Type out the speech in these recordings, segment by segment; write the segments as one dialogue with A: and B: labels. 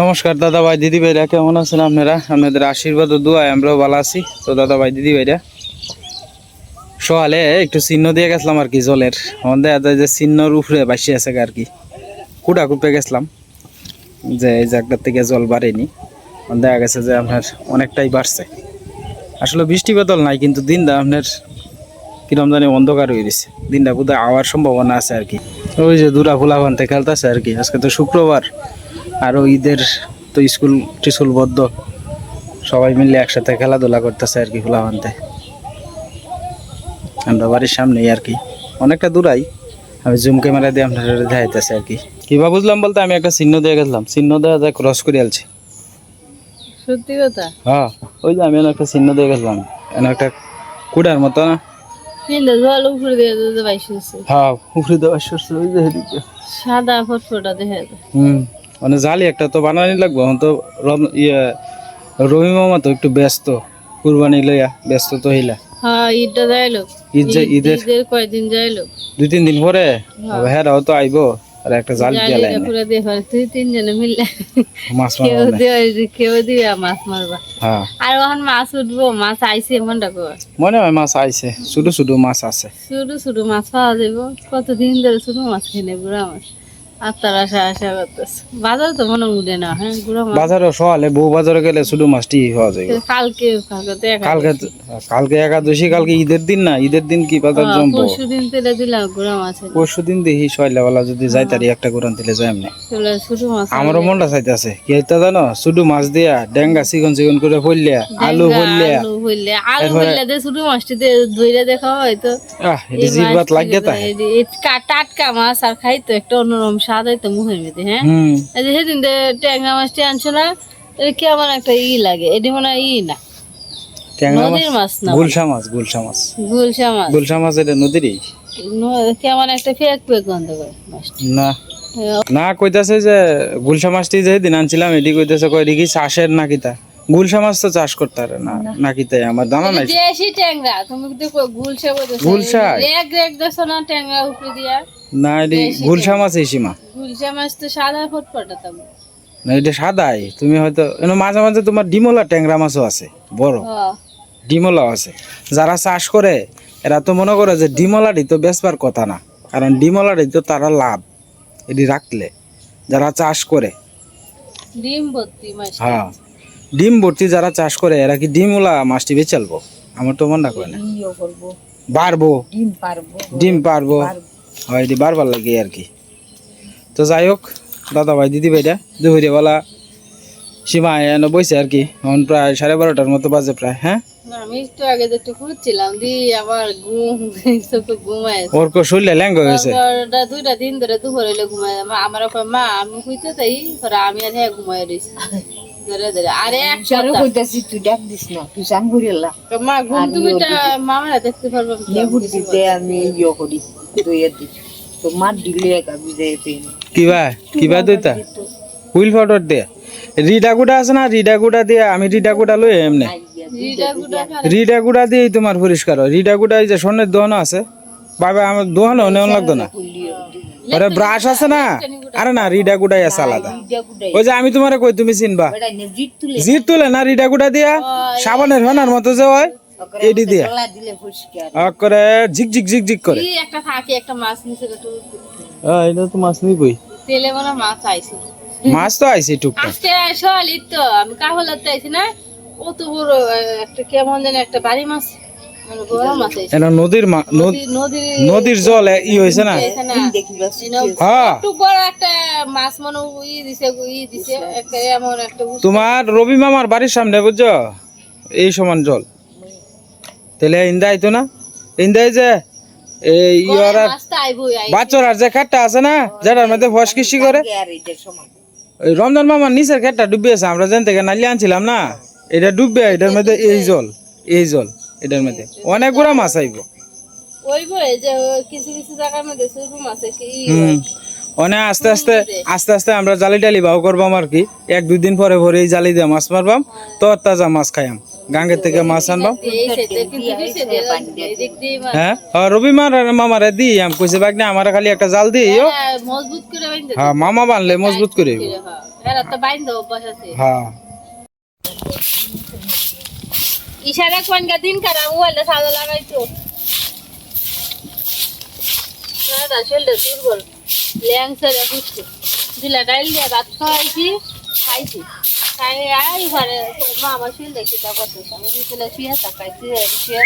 A: নমস্কার, দাদা ভাই, দিদি ভাইরা, কেমন আছেন আপনারা? আপনাদের আশীর্বাদ ও দোয়ায় আমরাও ভালো আছি। তো দাদা ভাই, দিদি ভাইরা সকালে একটু চিহ্ন দিয়ে গেছিলাম আর কি জলের। আমার দেখা যে চিহ্নর উপরে বাসি আছে আর কি। কুটা কুপে গেছিলাম, যে এই জায়গাটার থেকে জল বাড়েনি। দেখা গেছে যে আপনার অনেকটাই বাড়ছে। আসলে বৃষ্টি বাদল নাই, কিন্তু দিনটা আপনার কিরম জানি অন্ধকার হয়ে গেছে। দিনটা বোধহয় আওয়ার সম্ভাবনা আছে আর কি। ওই যে দুরা ফুলা ভানতে খেলতেছে আর কি। আজকে তো শুক্রবার। আরও ঈদের তো স্কুল টিস্কুল বদ্ধ সবাই মিলে একসাথে খেলাধুলা করতেছে আর কি ফুলা ভানতে আমরা বাড়ির সামনেই আর কি। অনেকটা দূরাই। আমি জুম ক্যামেরা দিয়ে আপনার দেখাইতেছি আর কি। কিবা বুঝলাম বলতে আমি একটা চিহ্ন দিয়ে গেছিলাম। চিহ্ন দেওয়া যায় ক্রস করে আলছি
B: সত্যি কথা?
A: হ্যাঁ ওই যে আমি একটা চিহ্ন দিয়ে গেছিলাম। একটা কুড়ার মতো না? হ্যাঁ উপরে দেওয়া সরষে ওই যে
B: সাদা ফটফটা দেখা যায়।
A: হুম। মানে জালি একটা তো বানানি লাগবে এখন তো ইয়ে রবি মামা তো একটু ব্যস্ত কুরবানি লইয়া ব্যস্ত তো হইলা।
B: হ্যাঁ ঈদটা যাইলো।
A: ঈদ ঈদের
B: কয়দিন যাইলো?
A: দুই তিন দিন পরে? হেরাও তো আইবো আর একটা জাল
B: জালিটা
A: জ্বালাই
B: পুরো দিয়ে ফেলে তুই তিনজনে মিললে
A: মাছ
B: কেউ
A: মারবা
B: দিয়ে কেউ দিয়ে মাছ মারবা।
A: হ্যাঁ।
B: আর ওখান মাছ উঠবো মাছ আইসে মনটা কর।
A: মনে হয় মাছ আইছে ছোট ছোট মাছ আছে।
B: ছোটো ছোটো মাছ পাওয়া যাব কতদিন ধরে ছোটো মাছ খেলে বুড়া মাছ আর তার আশা আশা করতেছে। বাজার তো মনে উঠে না হ্যাঁ মাছ।
A: বাজারে সকালে বউ বাজারে গেলে ছোট মাছটি যায়।
B: কালকে কালকে
A: কালকে কালকে একাদশী কালকে ঈদের দিন না ঈদের দিন কি বাজার জমবো?
B: পরশু দিন তেলে দিলাম গুড়া মাছ।
A: পরশু দিন দেখি যদি যাই তারি একটা দিলে যাই এমনি।
B: ছোটো মাছ
A: আমারও মনটা চাইতেছে। কি হইতা জানো? শুধু মাছ দিয়া ডেঙ্গা চিকন চিকন করে ফলিয়া আলু ফলিয়া
B: আলু হইলে আলু যে ছোটো মাছটি ধুইলে দেখা হয় তো
A: আহ এটি লাগিয়ে তাই।
B: টাটকা মাছ আর খাই তো একটা অন্যরকম মুখের মধ্যে হ্যাঁ? এই যে সেদিন ট্যাংরা মাছটি আনছো না এটা কেমন একটা ই লাগে এটি মনে হয় ই না। নদীর মাছ না
A: গুলশা মাছ গুলশা মাছ।
B: গুলশা মাছ।
A: গুলশা মাছ এটা নদীরই?
B: কেমন একটা ফেক ফেক গন্ধ করে
A: না। না কইতাছে যে গুলশা মাছটি যে দিন আনছিলাম এটি কইতাছে কই চাষের নাকি তা? গুলশা মাছ তো চাষ করতে পারে না। নাকি তাই? আমার জানা নাই।
B: দেশি ট্যাংরা তুমি দেখো গুলশা
A: গুলশা?
B: রেগ রেগ দেখছ না ট্যাংরা উপরে দিয়া
A: না এটি গুলশা মাছ এই সীমা?
B: গুলশা মাছ তো সাদা ফটফটা তো
A: না এটা সাদাই। তুমি হয়তো এনে মাঝে মাঝে তোমার ডিমলা ট্যাংরা মাছও আছে বড়।
B: হ্যাঁ
A: ডিমলাও আছে। যারা চাষ করে এরা তো মনে করে যে ডিমলাটি তো বেচবার কথা না কারণ ডিমলাটি তো তারা লাভ এটি রাখলে। যারা চাষ করে
B: ডিম ভর্তি মাছ।
A: হ্যাঁ। ডিম ভর্তি যারা চাষ করে এরা কি ডিমওলা মাছটি বেচালবো আমার তো মনে করে না। বাড়বো ডিম পারব। ডিম পারব। হয় এটি বারবার লাগে আর কি। তো যাই হোক দাদা ভাই দিদি ভাইরা দুপুরিয়া সীমা এনে বইছে আর কি। এখন প্রায় সাড়ে বারোটার মতো বাজে প্রায় হ্যাঁ?
B: আমি একটু আগে একটু খুঁজছিলাম দি আবার ঘুম চোখে ঘুমায়
A: ওর কো শরীরে ল্যাঙ্গ হয়েছে
B: দুইটা দিন ধরে দুপুর হইলে ঘুমায়। মা আমার কয়, মা আমি খুঁজতে তাই পরে আমি আর হ্যাঁ রয়েছি ধরে ধরে। আরে এক
C: কইতাছি তুই ডাক দিস না তুই চান করিলা
B: মা ঘুম দেখতে পারব।
C: আমি ইয়ে করি। দইয়া তো দিলে
A: কিবা কিবা দইতা হুইল পাউডার দিয়ে। রিডা গুড়া আছে না? রিডা গুড়া দিয়ে আমি রিডা গুড়া লই এমনি রিডা গুড়া তোমার পরিষ্কার হয়। রিডা গুড়া এই যে স্বর্ণের দোহানো আছে। বাবা আমার দোহানো নেওয়া লাগতো না? ওরে ব্রাশ আছে না? আরে না রিডা গুড়াই আছে আলাদা। ওই যে আমি তোমারে কই তুমি চিনবা?
C: জিত তুলে।
A: তুলে না রিডা গুড়া দিয়া? সাবানের ফেনার মতো যে হয়। এডি দিয়া। করে ঝিক ঝিক ঝিক ঝিক করে।
B: একটা থাকে একটা মাছ নিচে একটু
A: হ্যাঁ এটা তো মাছ নিবই।
B: তেলে হয় মাছ আইছে।
A: মাছ তো আইছে টুকটাক।
B: আজকে সকালে তো আমি কাহলাতে আইছি না। অত বড় একটা কেমন জানি একটা বাড়ি মাছ মানে বড় মাছ আইছে।
A: এটা নদীর
B: নদীর
A: নদীর জল ই হয়েছে না?
B: এখানে
C: দেখিবা
A: হ্যাঁ।
B: একটু বড় একটা মাছ মনে হয়
A: তোমার রবি মামার বাড়ির সামনে বুঝছ? এই সমান জল। তাহলে ইন্দা আইতো না? ইন্দাই যে এই ইয়ার বাচ্চার যে খেটটা আছে না যেটার মধ্যে ফস কৃষি করে ওই রমজান মামার নিচের খেটটা আছে আমরা যেন থেকে নালিয়ে আনছিলাম না এটা ডুববে এটার মধ্যে এই জল এই জল এটার মধ্যে। অনেক গুড়া মাছ আইব।
B: ওই বই যে ওই কিছু কিছু জায়গার মধ্যে শুরু মাছে কি ই
A: হুম। অনেক আস্তে আস্তে আস্তে আস্তে আমরা জালি টালি বাউ করবাম আর কি এক দুদিন পরে পরে এই জালি দিয়ে মাছ মারবাম তো তাজা মাছ খাইয়াম। গাঙ্গের থেকে মাছ আনবাম
B: মাছ-
A: হ্যাঁ রবি মার মামারে দিই আম কইছে বাগনে আমার খালি একটা জাল দিই
B: হ্যাঁ,
A: হ্যাঁ মামা বানলে মজবুত করে
B: হ্যাঁ।
A: হ্যাঁ
B: ইশারা কোন গা দিন কারা মোবাইলটা সাদা লাগাইতো না না শরীরটা দুর্বল ল্যাংসা দিলা ডাইল দিয়ে ভাত খাওয়াইছি খাইছি খাই আই ঘরে মা আমার শরীর দেখি তা বিকেলে শুয়ে শুয়ে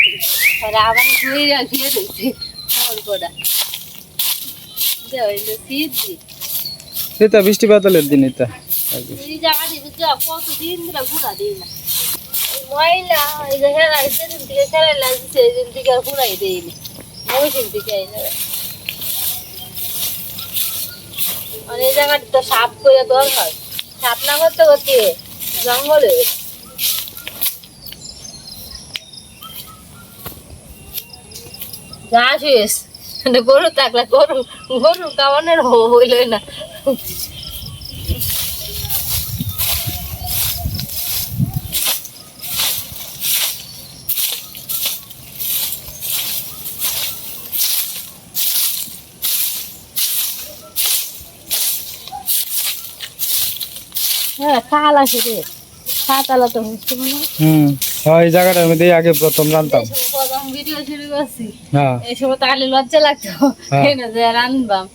A: এটা বৃষ্টি বাদলের দিন এটা।
B: এই জায়গা ধরে ঘুরা দিই না। ময়লা এই খেলা লাগছে আর ঘুরাই মৌসুম এই জায়গায় মানে এই জায়গাটা তো সাফ করে দরকার সাফ না করতে করতে জঙ্গলে। ঘাস হয়েছে গরু থাকলে গরু গরু কামানের হইল না। হ্যাঁ কাল রে। সাতালা তো হচ্ছে
A: হুম হ্যাঁ জায়গাটার মধ্যে আগে প্রথম জানতাম।
B: এই সময় প্রথম ভিডিও শুরু করছি।
A: হ্যাঁ।
B: এই সময় তো লজ্জা লাগতো।
A: হ্যাঁ।
B: না যে রানবাম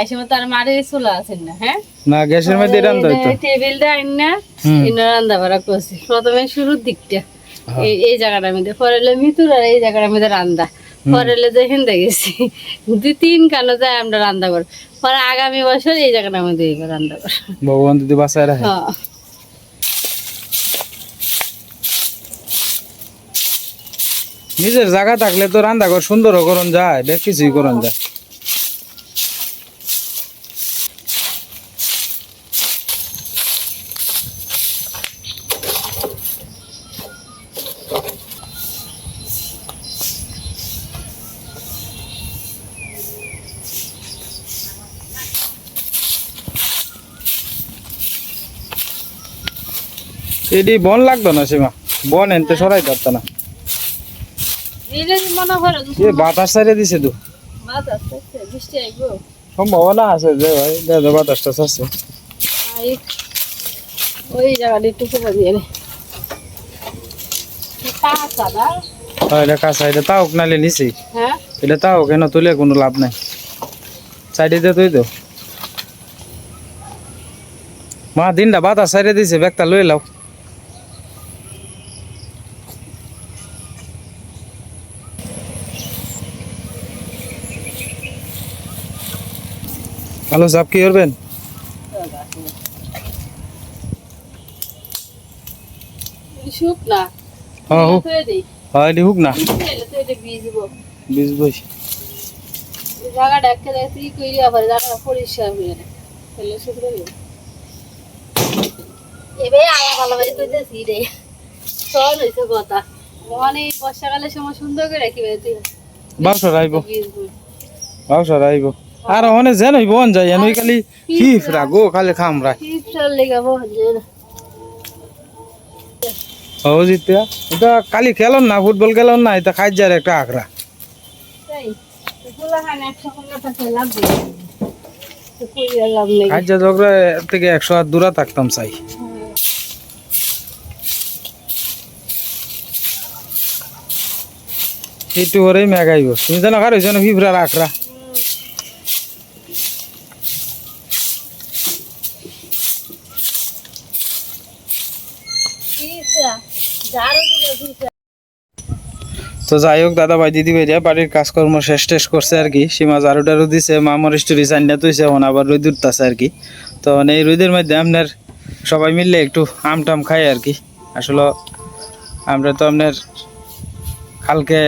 B: এই সময় তার মারে চলে আসেন না হ্যাঁ?
A: না গ্যাসের মধ্যে রান্ধা হইতো।
B: টেবিলটা আইন না
A: হুম।
B: ইনো রান্না করছি। প্রথমে শুরুর দিকটা। এই এই জায়গাটার মধ্যে। পরে মিতুর আর এই জায়গাটার মধ্যে রান্দা পরে যে হিন্দে গেছি। দুই তিন কানো যায় আমরা রান্না কর। পরে আগামী বছর এই জায়গাটার মধ্যে রান্না কর।
A: ভগবান যদি বাঁচায় রাখে।
B: হ্যাঁ।
A: নিজের জায়গা থাকলে তো রান্না ঘর সুন্দরও করন যায়, বেশ কিছুই করন যায়। এটি বন লাগতো না সীমা? বন এনতে সরাই পারতো না। বাতাস সাইডে দিছে তো। সম্ভাবনা আছে যে ভাই দেখো বাতাস টাস আছে
B: ওই জায়গাটা একটু কমে দিয়ে
A: হয় এটা কাঁচা এটা তাও নালে নিছি।
B: হ্যাঁ?
A: এটা তাও কেন তুলে কোনো লাভ নাই। সাইডে দিয়ে তুই তো। মা দিনটা বাতাস সাইডে দিছে ব্যাগটা লই লাও। হ্যালো সাহেব কি করবেন হুক। না।
B: জায়গাটা একটা দেখি কইরি আবার জায়গাটা পরিষ্কার হয়ে না তাহলে শুকনো দিই এবে আয়া ভালো ভাই কইতেছি রে। হইছে কথা। মানে বর্ষাকালের সময় সুন্দর করে রাখি তুই
A: বাসর আইব
B: ভিজবো
A: বাসর আইব আর অনেক যেন বন যায় এনই খালি ফিফরা গো খালি খামরা
B: শীতকাল লেগে বলছে
A: ও জিতিয়া এটা কালি খেলন না, ফুটবল খেলন না, এটা একটা
B: তো কইরা লাভ নেই
A: খাইজা ঝগড়া থেকে একশো হাত দূরা থাকতাম, চাই। সেইটো হরেই মেঘাইব। তুমি জানো কার হয়েছে ফিফরার আখড়া।
B: পিসা ঝাড়ু দিলে পিসা
A: তো যাই হোক, দাদা ভাই, দিদি ভাইরা বাড়ির কাজকর্ম শেষ টেস করছে আর কি। সীমা ঝাড়ু টাড়ু দিছে, মামার স্টোরি চান্ডা তুইছে এখন আবার রোদ উঠতেছে আর কি। তো মানে এই রোদের মধ্যে আপনার সবাই মিললে একটু আম টাম খাই আর কি। আসলে আমরা তো আপনার কালকে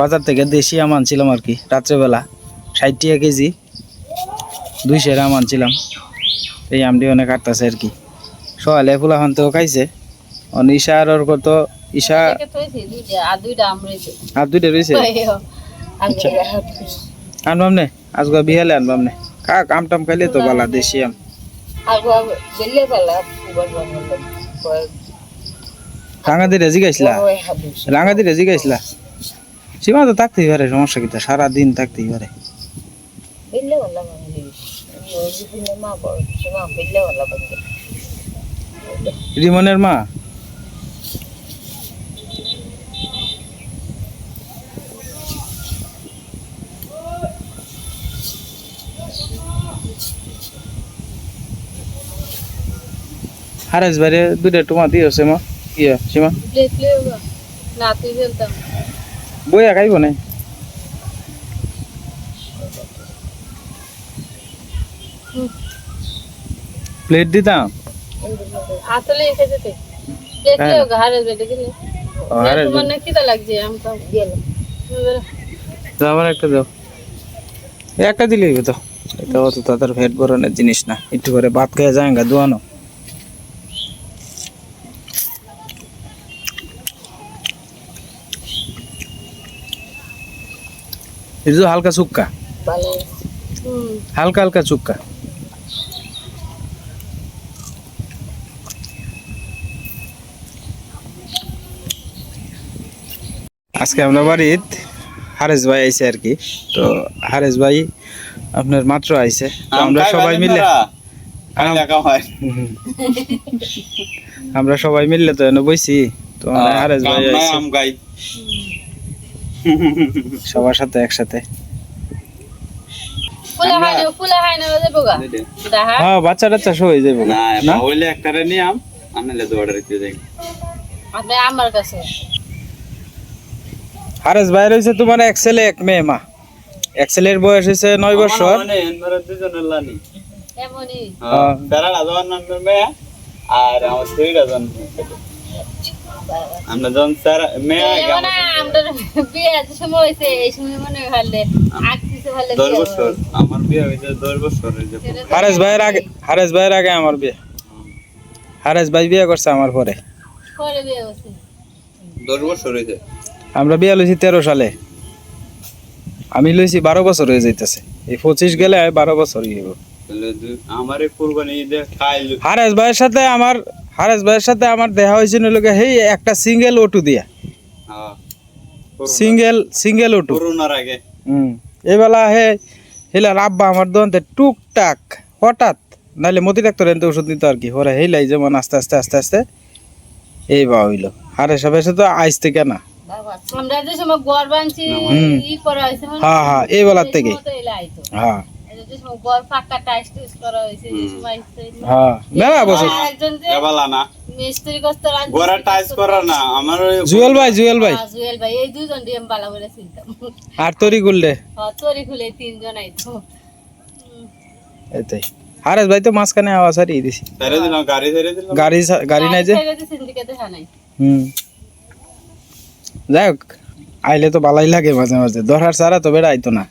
A: বাজার থেকে দেশি আম আনছিলাম আর কি, রাত্রেবেলা, ষাট টাকা কেজি, দুই সের আম আনছিলাম। এই আমটি অনেক কাটতেছে আর কি। সকালে ফুলা তো খাইছে। অন ওর কত?
B: দুইটা আর দুইটা
A: আর দুইটা রয়েছে
B: আচ্ছা।
A: আনবাম নে? আজকে বিহালে আনবাম নে? কাক আম টাম খাইলে তো বালা দেশি আম। রাঙাদি রেজি গাইছিলা? রাঙাদি রেজি গাইছিলা? সীমা তো থাকতেই পারে সমস্যা কিতা সারা দিন থাকতেই পারে।
C: গেলে পালা বাংলা ওই দিনে মা বড় কিছু মা বললে ভালো করবে
A: রিমনের মা হারেস বাইরে দুইটা টুমা দিয়েছে মা। ইয়া সীমা। বইয়া খাইব না। প্লেট দিতাম। হ্যাঁ। দাও একটা দাও। একটা দিলেই তো। এটা অত তাদের ভেট বরণের জিনিস না। একটু করে ভাত খেয়ে যায় গা দোয়ানো। এটা তো হালকা চুক্কা। হালকা হালকা চুক্কা। আজকে আমরা বাড়িত হারেস ভাই আইছে আর কি। তো হারেস ভাই আপনার মাত্র আইছে। তো আমরা সবাই মিলে আমরা সবাই মিললে তো এনে বইছি। তো মানে হারেস ভাই আইছে। সবার সাথে একসাথে।
B: হয় হয়
A: হ্যাঁ? বাচ্চা টাচ্চা হয়ে
D: না হইলে একটারে অর্ডার দিতে যাই।
B: আমার কাছে।
A: হারেস ভাই রয়েছে তোমার এক ছেলে এক মেয়ে মা। এক ছেলের বয়স হয়েছে নয় বছর।
D: মানে
A: হ্যাঁ।
D: মেয়ে আর আমার স্ত্রীর আমরা যখন স্যার মেয়ে
B: মানে আমরা বিয়ে সময় হয়েছে এই সময় মনে হলে আগ পিছে হলে
D: দশ বছর আমার বিয়ে হয়েছে দশ বছর
A: হারেস ভাইয়ের আগে হারেস ভাইয়ের আগে আমার বিয়ে। হারেস ভাই বিয়ে করছে আমার পরে।
D: দশ বছর হয়েছে।
A: আমরা বিয়ে লইছি তেরো সালে। আমি লইছি বারো বছর হয়ে যাইতেছে। এই পঁচিশ গেলে বারো বছর
D: আমার খাইল
A: হারেস ভাইয়ের সাথে আমার হারেস ভাইয়ের সাথে আমার দেখা হয়েছিল লোকে হেই একটা সিঙ্গেল অটো দিয়া। সিঙ্গেল সিঙ্গেল
D: করোনার আগে।
A: হুম এবেলা হে হেলা রাব্বা আমার দোকানতে টুকটাক হঠাৎ নাইলে মতি ডাক্তার এনতে ওষুধ নিত আর কি ওরা হেলাই যেমন আস্তে আস্তে আস্তে আস্তে এই বা হইল। হারেস সাহেবের সাথে আইস থেকে না।
B: আমরা যে সময় গড়
A: হুম।
B: ই করা হয়েছে মানে
A: হ্যাঁ হ্যাঁ এই বেলার থেকে। হ্যাঁ।
B: যে সময় গড় ফাঁকা টাইস টুইস করা হয়েছে যে সময়
A: হ্যাঁ মেলা বছর
B: একজন যে
D: এবালা না।
B: মিস্ত্রি করতে রাজি
D: গোড়া টাইস করা না আমার
A: জুয়েল ভাই জুয়েল ভাই।
B: হ্যাঁ, জুয়েল ভাই এই দুজন দিয়ে আমি ভালো চিনতাম।
A: আর তরি করলে
B: হ্যাঁ, তরি খুলে তিনজন আইতো।
A: এটাই হারেস ভাই তো মাঝখানে আওয়াজ হারিয়ে দিছি।
D: ছেড়ে দিলাম গাড়ি ছেড়ে দিলাম।
A: গাড়ি গাড়ি নাই যে?
B: নাই।
A: হুম। যাই হোক আইলে তো ভালাই লাগে মাঝে মাঝে। ধরার ছাড়া তো বেড়া আইতো না।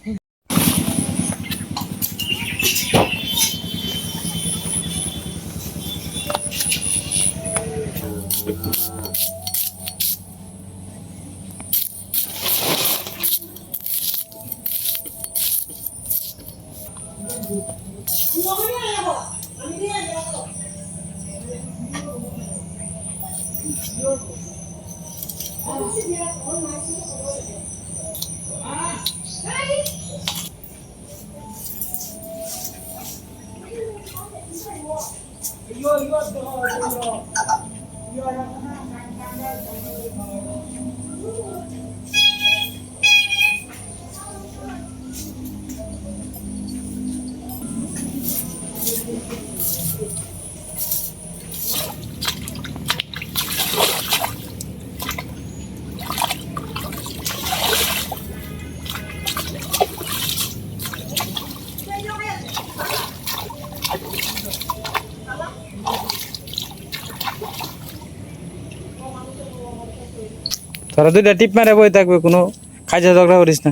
A: তোরা দুইটা টিপ মারে বই থাকবে কোনো খাইজা ঝগড়া করিস না।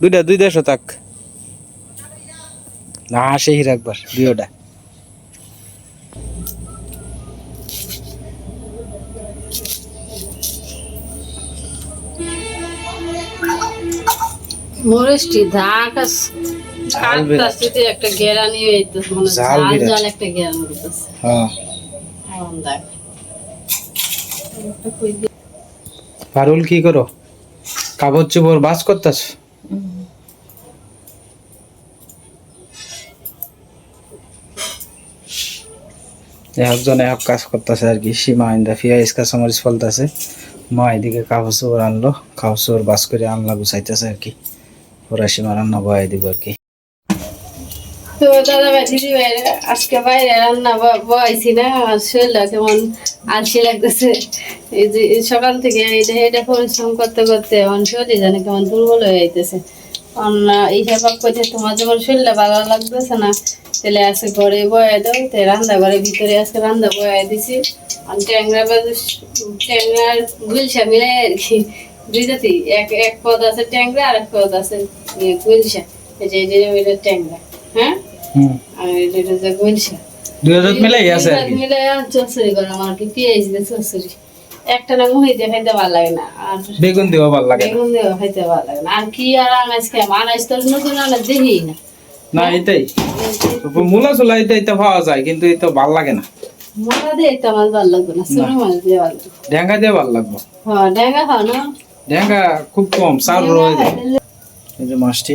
A: দুইটা দুই দেড়শো থাক। না সেই রাখবার।
B: কাটতাছে একটা মনে হয়
A: হ্যাঁ।
B: দেখ। কই দে-
A: পারুল কি করো? কাগজ চুপর বাস করতাস একজন এক কাজ করতেছে আর কি, সীমা আইন্দা ফিয়া ইসকা সমরিস ফলতেছে। মা এদিকে কাগজ চোপড় আনলো কাগজ চোপড় বাস করে আনলা, গুছাইতেছে আর কি। ওরা সীমা রান্না বয়ে দিব আর কি।
B: তো দাদা দিদি ভাই আজকে বাইরে রান্না ব- বয়াইছি না শরীরটা কেমন আলসি লাগতেছে। এই যে সকাল থেকে এটা এটা পরিশ্রম করতে করতে আমার শরীর জানে কেমন দুর্বল হয়ে যাইতেছে। এই তোমার শরীরটা ভালো লাগতেছে না, তাহলে আজকে ঘরে বয়ে দাও, তো রান্না ঘরের ভিতরে আজকে রান্না ট্যাংরা আর এক এক পদ আছে ট্যাংরা পদ আছে যে ট্যাংরা হ্যাঁ? আর এটা হচ্ছে গুলশা
A: দুই হাজার মিলাই আছে আর কি।
B: করে আমার কি পেঁয়াজ দিয়ে চচ্চড়ি একটা না মুহি দিয়ে খাইতে ভালো লাগে না আর
A: বেগুন দিও ভালো লাগে
B: বেগুন দিয়ে খাইতে ভালো লাগে না। আর কি আর আনাজ খাই? আনাজ তো নতুন আনাজ দেখি না।
A: না এটাই। মূলা চুলা এটা এটা পাওয়া যায় কিন্তু এটা ভালো লাগে না।
B: মোটা দিয়ে তো আমার ভালো লাগবে না মাছ দিয়ে ভালো লাগবে।
A: ঢেঙ্গা দিয়ে ভালো লাগবে।
B: হ্যাঁ খাও না।
A: ঢেঙ্গা খুব কম চাল রয়ে যায়। এই যে মাছটি।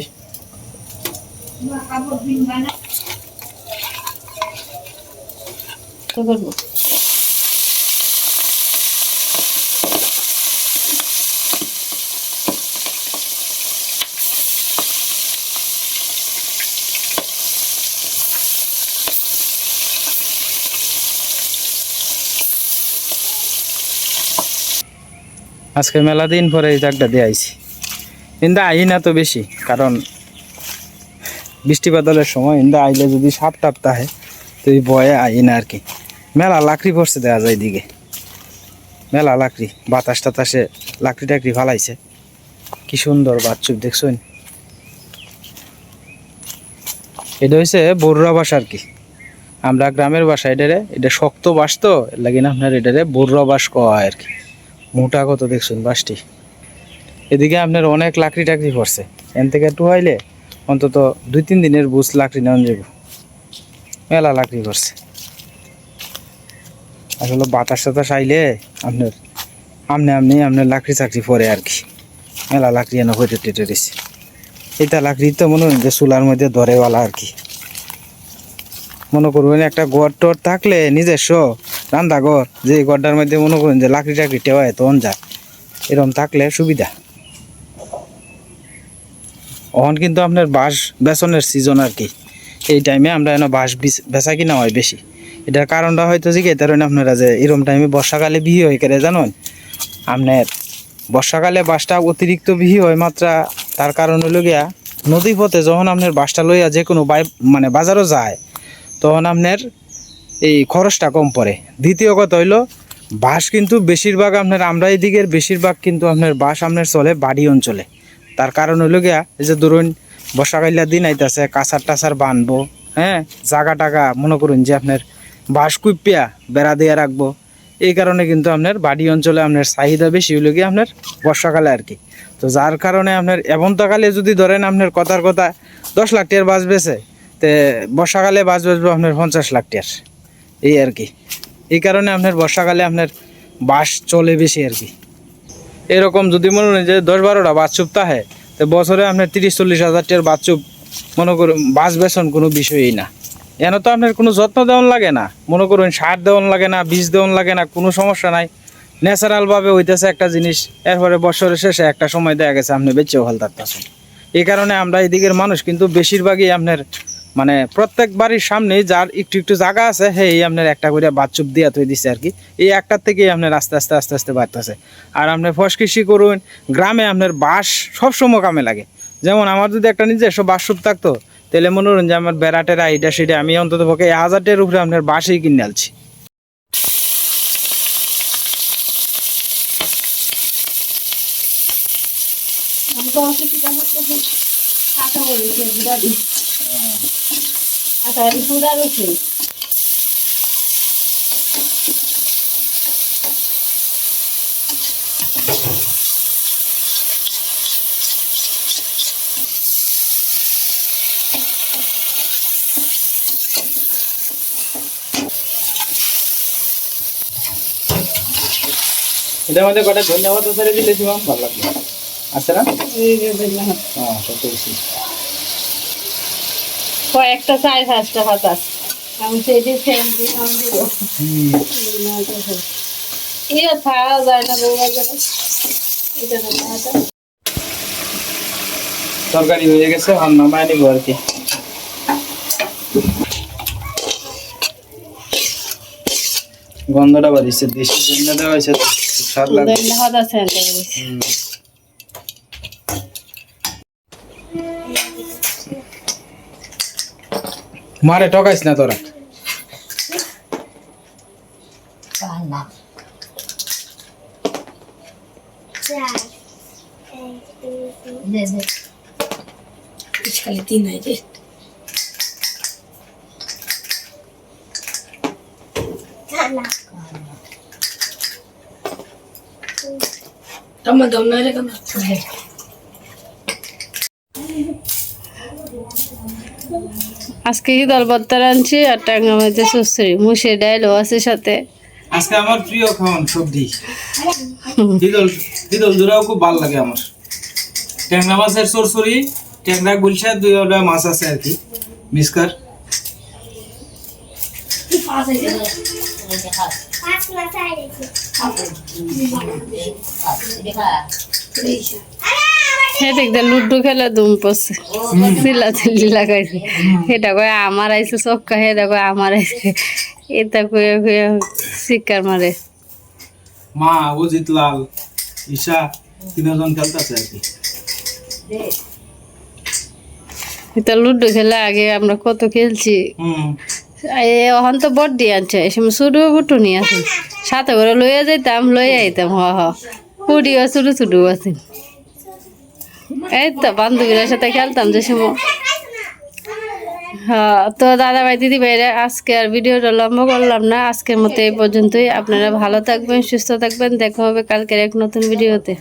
A: আজকে মেলা দিন পরে এই জাগটা দিয়ে আইছি। কিন্তু আই না তো বেশি কারণ বৃষ্টি বাদলের সময় ইন্দা আইলে যদি সাপ টাপ তাহে, তো এই বয়ে আই না আর কি। মেলা লাকড়ি পড়ছে দেওয়া যায় দিকে মেলা লাকড়ি, বাতাস টাতাসে লাকড়ি টাকড়ি ফালাইছে। কি সুন্দর বাচ্চুপ দেখছেন এটা হয়েছে বড়ুয়া বাস আর কি। আমরা গ্রামের বাসা এটারে, এটা শক্ত বাস তো লাগে না আপনার এটারে বড়ুয়া বাস হয় আর কি। মোটা কত দেখছেন বাসটি। এদিকে আপনার অনেক লাকড়ি টাকড়ি পড়ছে এন থেকে একটু হইলে অন্তত দুই, তিন দিনের বুঝ লাকড়ি নেওয়া যাব মেলা লাকড়ি করছে। আসলে বাতাস টাতাস আইলে আপনার আমনে আমনি আপনার লাকড়ি চাকরি পরে আর কি। মেলা লাকড়ি এনে হইতে টেটে দিছে। এটা লাকড়ি তো মনে হয় যে চুলার মধ্যে ধরেওয়ালা আর কি। মনে করবেন একটা গড় টর থাকলে নিজস্ব রান্না ঘর যে গড়টার মধ্যে মনে করেন যে লাকড়ি টাকড়ি টেওয়ায় তখন যায় এরকম থাকলে সুবিধা। এখন কিন্তু আপনার বাঁশ বেসনের সিজন আর কি। এই টাইমে আমরা এনে বাঁশ বিচ- কিনা হয় বেশি। এটার কারণটা হয়তো জিগে তার আপনারা যে এরকম টাইমে বর্ষাকালে বিহি হয়ে কেড়ে জানেন? আপনার বর্ষাকালে বাসটা অতিরিক্ত বিহি হয় মাত্রা, তার কারণ হলো গিয়া নদী পথে যখন আপনার বাসটা লইয়া যে কোনো বাই মানে বাজারও যায়, তখন আপনার এই খরচটা কম পড়ে। দ্বিতীয় কথা হইল বাস কিন্তু বেশিরভাগ আপনার, আমরা এদিকের বেশিরভাগ কিন্তু আপনার বাস আপনার চলে বাড়ি অঞ্চলে। তার কারণ হইল গিয়া, এই যে ধরুন বর্ষাকালীর দিন আইতাছে কাঁচার টাচার বানবো হ্যাঁ? জাগা টাকা মনে করুন যে আপনার বাঁশ কুইপিয়া বেড়া দিয়ে রাখব। এই কারণে কিন্তু আপনার বাড়ি অঞ্চলে আপনার চাহিদা বেশি হইল গিয়ে আপনার বর্ষাকালে আর কি। তো যার কারণে আপনার এমনতকালে যদি ধরেন আপনার কথার কথা, দশ লাখ টিয়ার বাস বেছে তে বর্ষাকালে বাস বেচবো আপনার পঞ্চাশ লাখ টিয়ার। এই আর কি। এই কারণে আপনার বর্ষাকালে আপনার বাস চলে বেশি আর কি। এরকম যদি মনে করেন যে দশ বারোটা বাচ্চুপ তাহে, তো বছরে আপনার তিরিশ, চল্লিশ হাজার টাকার বাচ্চুপ মনে করুন, বাস বেসন কোনো বিষয়ই না। এন তো আপনার কোনো যত্ন দেওয়ান লাগে না। মনে করুন, সার দেওয়ান লাগে না, বীজ দেওয়ান লাগে না, কোনো সমস্যা নাই। ন্যাচারালভাবে হইতেছে একটা জিনিস, এরপরে বছরের শেষে একটা সময় দেখা গেছে আপনি বেঁচেও ভালো থাকতেছেন এই কারণে আমরা এদিকের মানুষ কিন্তু বেশিরভাগই আপনার মানে প্রত্যেক বাড়ির সামনে যার একটু একটু জায়গা আছে সেই আপনার একটা করে বাচ্চুপ দিয়া তৈরি দিচ্ছে আর কি এই একটার থেকেই আপনার আস্তে আস্তে আস্তে আস্তে বাড়তেছে। আর আপনার ফস কৃষি করুন গ্রামে আপনার বাঁশ সবসময় কামে লাগে। যেমন আমার যদি একটা নিজস্ব বাসুপ থাকতো তাহলে মনে করুন যে আমার বেড়াটেরা এইটা সেটা আমি অন্তত পক্ষে এই হাজারটার উপরে আপনার বাঁশই কিনে আলছি
B: আমি তো চিন্তা করতেছি কাঁচা বলেছে দিই আচ্ছা গুড়া রয়েছে
A: এটার মধ্যে কটা ধন্যবাদ দিলে ভালো লাগবে আচ্ছা না। হ্যাঁ
B: কয়েকটা চার পাঁচটা ফ্যান দিব ইয়ে খাওয়া যায় না বউ বাজারে এটা
A: তরকারি হয়ে গেছে এখন নামায় নিবো আর কি। গন্ধটা বাড়িছে দেশি গন্ধ দেওয়া হয়েছে স্বাদ মারে টকাইস না তোরা
B: খালি তিন হয়েছে তোমার দম নয় রে কেন আজকে ঈদ আল বত্তার আনছি আর টাঙ্গা মাঝে সুসরি মুসে ডাইলও আছে সাথে।
A: আজকে আমার প্রিয় খাওয়ান সবজি। দিদল দিদল দুরাও খুব ভালো লাগে আমার। ট্যাংরা মাছের সরসরি ট্যাংরা গুলশা দুই ওটা মাছ আছে আর কি মিসকার।
B: হ্যাঁ দেখতে লুডু খেলা দুম পড়ছে। চিল্লা চিল্লি লাগাইছে এটা কয় আমার আইছে চক্কা সেটা কয় আমার আইছে। এটা কয়ে কয়ে শিকার মারে।
A: মা অজিত লাল ঈশা তিনজন খেলতেছে আর কি।
B: এটা লুডু খেলা আগে আমরা কত খেলছি। এখন তো বড্ডি আনছে এই সময় ছোটো বুটু নিয়ে আছে সাথে করে লইয়া যাইতাম লইয়া আইতাম হ হ। পুডিও ছোটো ছোটো আছে। এই তো বান্ধবীদের সাথে খেলতাম যে সময় হ্যাঁ তো দাদা ভাই দিদি ভাইরা আজকে আর ভিডিওটা লম্বা করলাম না। আজকের মতো এই পর্যন্তই। আপনারা ভালো থাকবেন, সুস্থ থাকবেন। দেখা হবে কালকের এক নতুন ভিডিওতে।